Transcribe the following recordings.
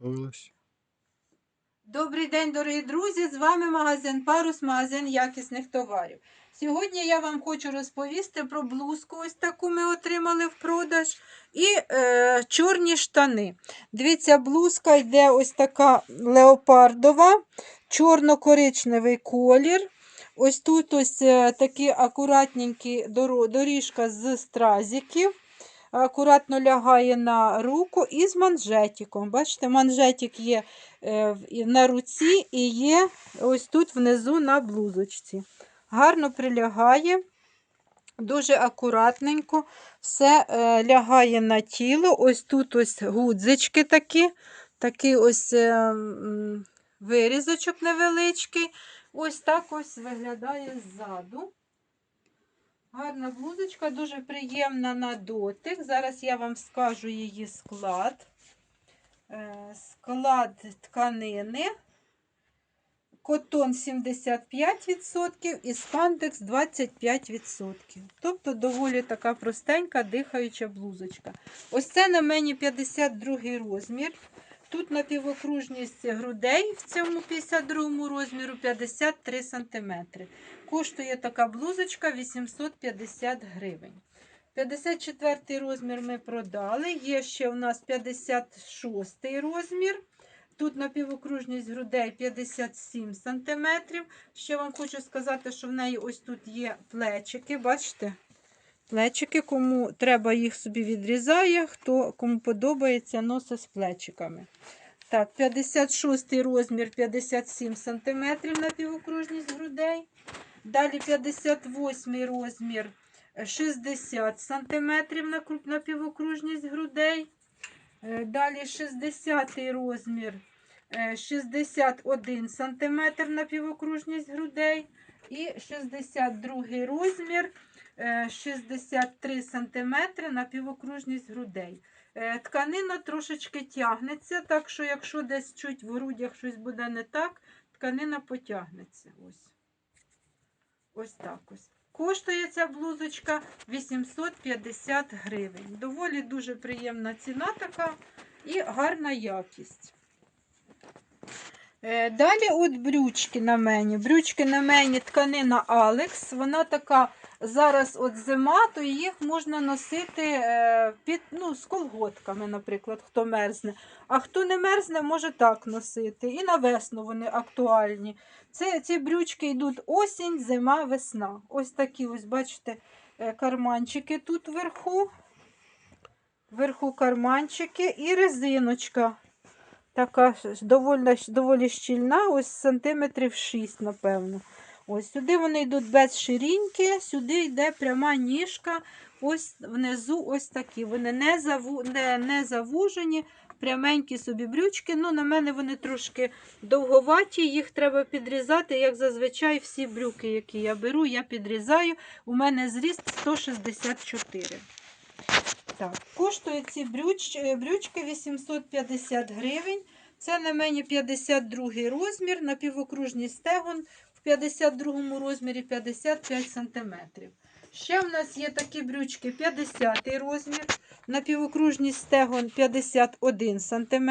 Ось. Добрий день, дорогі друзі! З вами магазин Парус, магазин якісних товарів. Сьогодні я вам хочу розповісти про блузку, ось таку ми отримали в продаж, і е, чорні штани. Дивіться, блузка йде ось така леопардова, чорно-коричневий колір. Ось тут ось е, такі акуратненькі доріжка з стразиків. Акуратно лягає на руку і з манжетиком. Бачите, манжетик є е, на руці і є ось тут внизу на блузочці. Гарно прилягає, дуже акуратненько, все е, лягає на тіло. Ось тут ось гудзички такі, такий ось е, вирізочок невеличкий. Ось так ось виглядає ззаду. Гарна блузочка, дуже приємна на дотик. Зараз я вам скажу її склад. Е, Склад тканини. Котон 75% і спандекс 25%. Тобто доволі така простенька, дихаюча блузочка. Ось це на мені 52 розмір. Тут напівокружність грудей в цьому 52 розміру 53 см. Коштує така блузочка 850 гривень. 54 розмір ми продали. Є ще у нас 56 розмір. Тут напівокружність грудей 57 см. Ще вам хочу сказати, що в неї ось тут є плечики. Бачите? Плечики, кому треба їх собі відрізає, хто кому подобається, носить з плечиками. Так, 56 розмір 57 см напівокружність грудей. Далі 58 розмір е, 60 см на кру- напівокружність грудей. Е, Далі 60 розмір е, 61 см напівокружність грудей. І 62 розмір е, 63 см напівокружність грудей. Е, Тканина трошечки тягнеться, так що якщо десь чуть в грудях щось буде не так, тканина потягнеться. Ось. Ось так ось. Коштує ця блузочка 850 гривень. Доволі дуже приємна ціна така і гарна якість. Е, Далі от брючки на мені. Брючки на мені тканина Алекс. Вона така зараз от зима, то їх можна носити е, під, ну, з колготками, наприклад, хто мерзне. А хто не мерзне, може так носити. І на весну вони актуальні. Це, ці брючки йдуть осінь, зима, весна. Ось такі, ось, бачите, е, карманчики тут вверху. Вверху карманчики і резиночка. Така доволі, доволі щільна, ось сантиметрів 6, напевно. Ось сюди вони йдуть без шириньки, сюди йде пряма ніжка. Ось внизу ось такі. Вони не, заву, не, не завужені, пряменькі собі брючки. Ну, на мене вони трошки довговаті, їх треба підрізати, як зазвичай всі брюки, які я беру, я підрізаю. У мене зріст 164. Так, коштують ці брюч, брючки 850 гривень. Це на мені 52 розмір, напівокружність стегон 52 розмірі 55 см. Ще в нас є такі брючки 50 розмір, напівокружність стегон 51 см.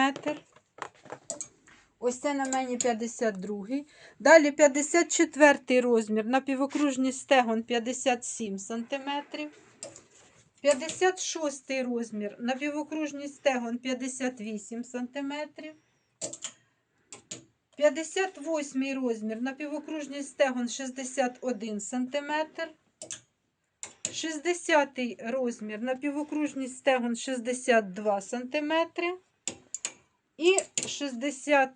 Ось це на мені 52. Далі 54 розмір, напівокружність стегон 57 см. 56 розмір, напівокружність стегон 58 см. 58 розмір, напівокружність стегон 61 см. 60 розмір, напівокружність стегон 62 см. І 60.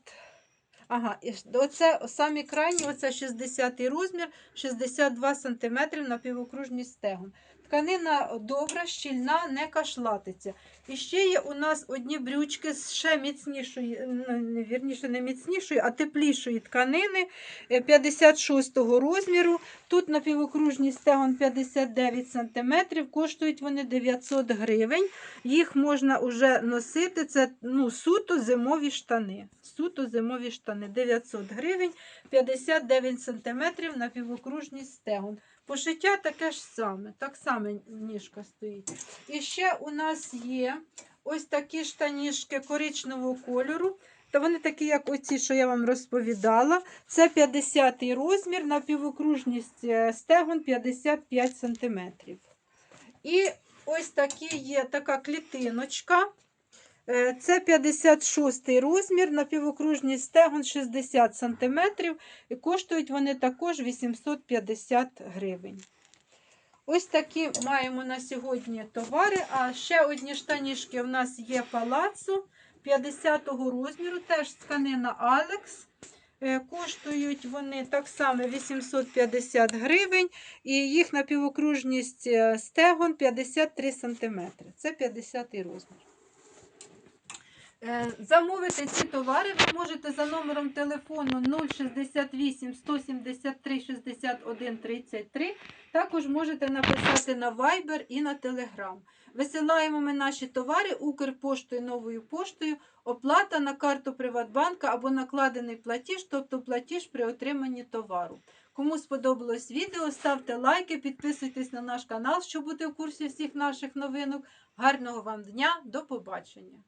Ага, оце самі крайні, оце 60 розмір, 62 см напівокружність стегон. Тканина добра, щільна, не кашлатиться. І ще є у нас одні брючки з ще міцнішої, ну, вірніше, не міцнішої, а теплішої тканини е, 56 розміру. Тут напівокружність стегон 59 см, коштують вони 900 гривень. Їх можна вже носити. Це ну, суто зимові штани. Суто зимові штани. 900 гривень, 59 см напівокружність стегон. Пошиття таке ж саме, так само ніжка стоїть. І ще у нас є ось такі штанішки коричневого кольору. Та вони такі, як оці, що я вам розповідала. Це 50-й розмір, напівокружність е, стегон 55 см. І ось такі є така клітиночка. Е, Це 56 розмір, напівокружність стегон 60 см. І коштують вони також 850 гривень. Ось такі маємо на сьогодні товари. А ще одні штанішки у нас є палацу 50-го розміру, теж тканина Алекс. Е, Коштують вони так само 850 гривень, і їх напівокружність е, стегон 53 см. Це 50 розмір. Е, Замовити ці товари ви можете за номером телефону 068 173 61 33. Також можете написати на Viber і на Telegram. Висилаємо ми наші товари Укрпоштою новою поштою. Оплата на карту Приватбанка або накладений платіж, тобто платіж при отриманні товару. Кому сподобалось відео, ставте лайки, підписуйтесь на наш канал, щоб бути в курсі всіх наших новинок. Гарного вам дня, до побачення!